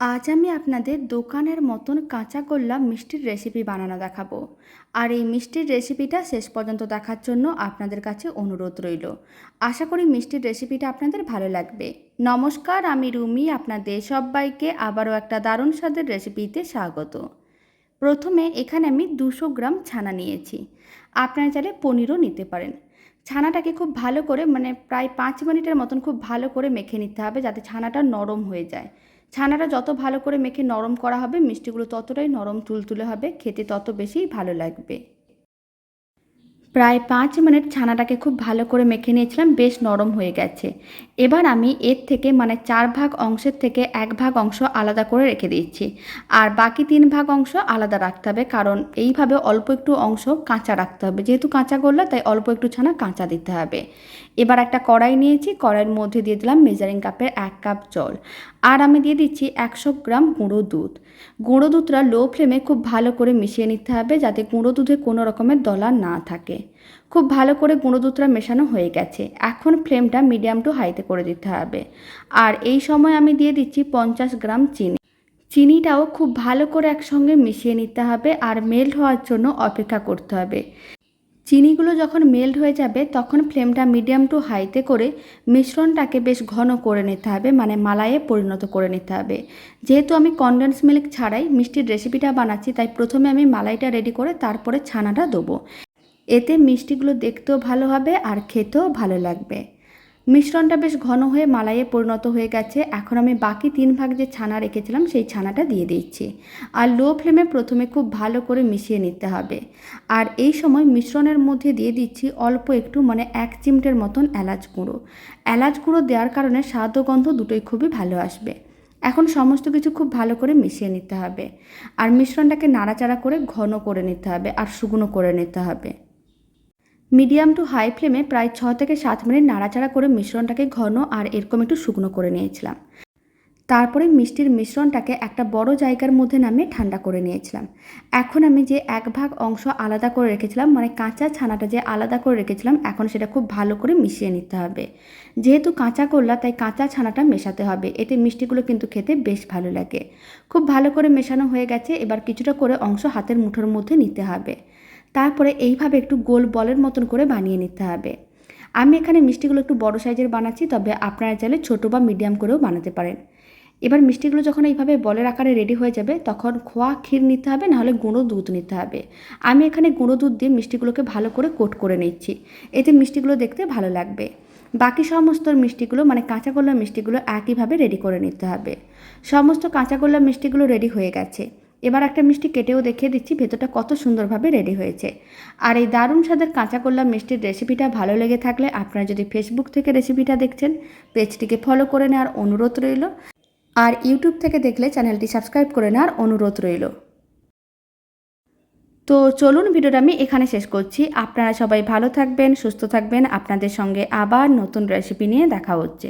আজ আমি আপনাদের দোকানের মতন কাঁচা গোল্লা মিষ্টির রেসিপি বানানো দেখাবো। আর এই মিষ্টির রেসিপিটা শেষ পর্যন্ত দেখার জন্য আপনাদের কাছে অনুরোধ রইল। আশা করি মিষ্টির রেসিপিটা আপনাদের ভালো লাগবে। নমস্কার, আমি রুমি, আপনাদের সবাইকে আবারও একটা দারুণ স্বাদের রেসিপিতে স্বাগত। প্রথমে এখানে আমি দুশো গ্রাম ছানা নিয়েছি। আপনারা চাইলে পনিরও নিতে পারেন। ছানাটাকে খুব ভালো করে মানে প্রায় পাঁচ মিনিটের মতন খুব ভালো করে মেখে নিতে হবে যাতে ছানাটা নরম হয়ে যায়। ছানাটা যত ভালো করে মেখে নরম করা হবে, মিষ্টিগুলো ততটাই নরম তুলতুলে হবে, খেতে তত বেশি ভালো লাগবে। প্রায় পাঁচ মিনিট ছানাটাকে খুব ভালো করে মেখে নিয়েছিলাম, বেশ নরম হয়ে গেছে। এবার আমি এর থেকে মানে চার ভাগ অংশের থেকে এক ভাগ অংশ আলাদা করে রেখে দিচ্ছি। আর বাকি তিন ভাগ অংশ আলাদা রাখতে হবে, কারণ এইভাবে অল্প একটু অংশ কাঁচা রাখতে হবে। যেহেতু কাঁচা করলে তাই অল্প একটু ছানা কাঁচা দিতে হবে। এবার একটা কড়াই নিয়েছি, কড়াইয়ের মধ্যে দিয়ে দিলাম মেজারিং কাপের এক কাপ জল। আর আমি দিয়ে দিচ্ছি একশো গ্রাম গুঁড়ো দুধ। গুঁড়ো দুধটা লো ফ্লেমে খুব ভালো করে মিশিয়ে নিতে হবে, যাতে গুঁড়ো দুধে কোনো রকমের দলা না থাকে। খুব ভালো করে গুঁড়ো দুধটা মেশানো হয়ে গেছে। এখন ফ্লেমটা মিডিয়াম টু হাইতে করে দিতে হবে। আর এই সময় আমি দিয়ে দিচ্ছি পঞ্চাশ গ্রাম চিনি। চিনিটাও খুব ভালো করে একসঙ্গে মিশিয়ে নিতে হবে আর মেল্ট হওয়ার জন্য অপেক্ষা করতে হবে। চিনিগুলো যখন মেল্ট হয়ে যাবে, তখন ফ্লেমটা মিডিয়াম টু হাইতে করে মিশ্রণটাকে বেশ ঘন করে নিতে হবে মানে মালাইয়ে পরিণত করে নিতে হবে। যেহেতু আমি কনডেন্স মিল্ক ছাড়াই মিষ্টির রেসিপিটা বানাচ্ছি, তাই প্রথমে আমি মালাইটা রেডি করে তারপরে ছানাটা দেবো। এতে মিষ্টিগুলো দেখতেও ভালো হবে আর খেতেও ভালো লাগবে। মিশ্রণটা বেশ ঘন হয়ে মালাইয়ে পরিণত হয়ে গেছে। এখন আমি বাকি তিন ভাগ যে ছানা রেখেছিলাম, সেই ছানাটা দিয়ে দিচ্ছি। আর লো ফ্লেমে প্রথমে খুব ভালো করে মিশিয়ে নিতে হবে। আর এই সময় মিশ্রণের মধ্যে দিয়ে দিচ্ছি অল্প একটু মানে এক চিমটের মতন এলাচ গুঁড়ো। এলাচ গুঁড়ো দেওয়ার কারণে স্বাদ ও গন্ধ দুটোই খুবই ভালো আসবে। এখন সমস্ত কিছু খুব ভালো করে মিশিয়ে নিতে হবে। আর মিশ্রণটাকে নাড়াচাড়া করে ঘন করে নিতে হবে আর শুকনো করে নিতে হবে। মিডিয়াম টু হাই ফ্লেমে প্রায় ছ থেকে সাত মিনিট নাড়াচাড়া করে মিশ্রণটাকে ঘন আর এরকম একটু শুকনো করে নিয়েছিলাম। তারপরে মিষ্টির মিশ্রণটাকে একটা বড় জায়গার মধ্যে নামিয়ে ঠান্ডা করে নিয়েছিলাম। এখন আমি যে এক ভাগ অংশ আলাদা করে রেখেছিলাম মানে কাঁচা ছানাটা যে আলাদা করে রেখেছিলাম, এখন সেটা খুব ভালো করে মিশিয়ে নিতে হবে। যেহেতু কাঁচা করলা, তাই কাঁচা ছানাটা মেশাতে হবে। এতে মিষ্টিগুলো কিন্তু খেতে বেশ ভালো লাগে। খুব ভালো করে মেশানো হয়ে গেছে, এবার কিছুটা করে অংশ হাতের মুঠোর মধ্যে নিতে হবে। তারপরে এইভাবে একটু গোল বলের মতন করে বানিয়ে নিতে হবে। আমি এখানে মিষ্টিগুলো একটু বড় সাইজের বানাচ্ছি, তবে আপনারা চাইলে ছোটো বা মিডিয়াম করেও বানাতে পারেন। এবার মিষ্টিগুলো যখন এইভাবে বলের আকারে রেডি হয়ে যাবে, তখন খোয়া ক্ষীর নিতে হবে, নাহলে গুঁড়ো দুধ নিতে হবে। আমি এখানে গুঁড়ো দুধ দিয়ে মিষ্টিগুলোকে ভালো করে কোট করে নিচ্ছি। এতে মিষ্টিগুলো দেখতে ভালো লাগবে। বাকি সমস্ত মিষ্টিগুলো মানে কাঁচা গোল্লা মিষ্টিগুলো একইভাবে রেডি করে নিতে হবে। সমস্ত কাঁচা গোল্লা মিষ্টিগুলো রেডি হয়ে গেছে। এবার একটা মিষ্টি কেটেও দেখিয়ে দিচ্ছি ভেতরটা কত সুন্দরভাবে রেডি হয়েছে। আর এই দারুণ স্বাদের কাঁচা কল্লা মিষ্টির রেসিপিটা ভালো লেগে থাকলে আপনারা যদি ফেসবুক থেকে রেসিপিটা দেখছেন, পেজটিকে ফলো করে নেওয়ার অনুরোধ রইল। আর ইউটিউব থেকে দেখলে চ্যানেলটি সাবস্ক্রাইব করে নেওয়ার অনুরোধ রইল। তো চলুন ভিডিওটা আমি এখানে শেষ করছি। আপনারা সবাই ভালো থাকবেন, সুস্থ থাকবেন। আপনাদের সঙ্গে আবার নতুন রেসিপি নিয়ে দেখা হচ্ছে।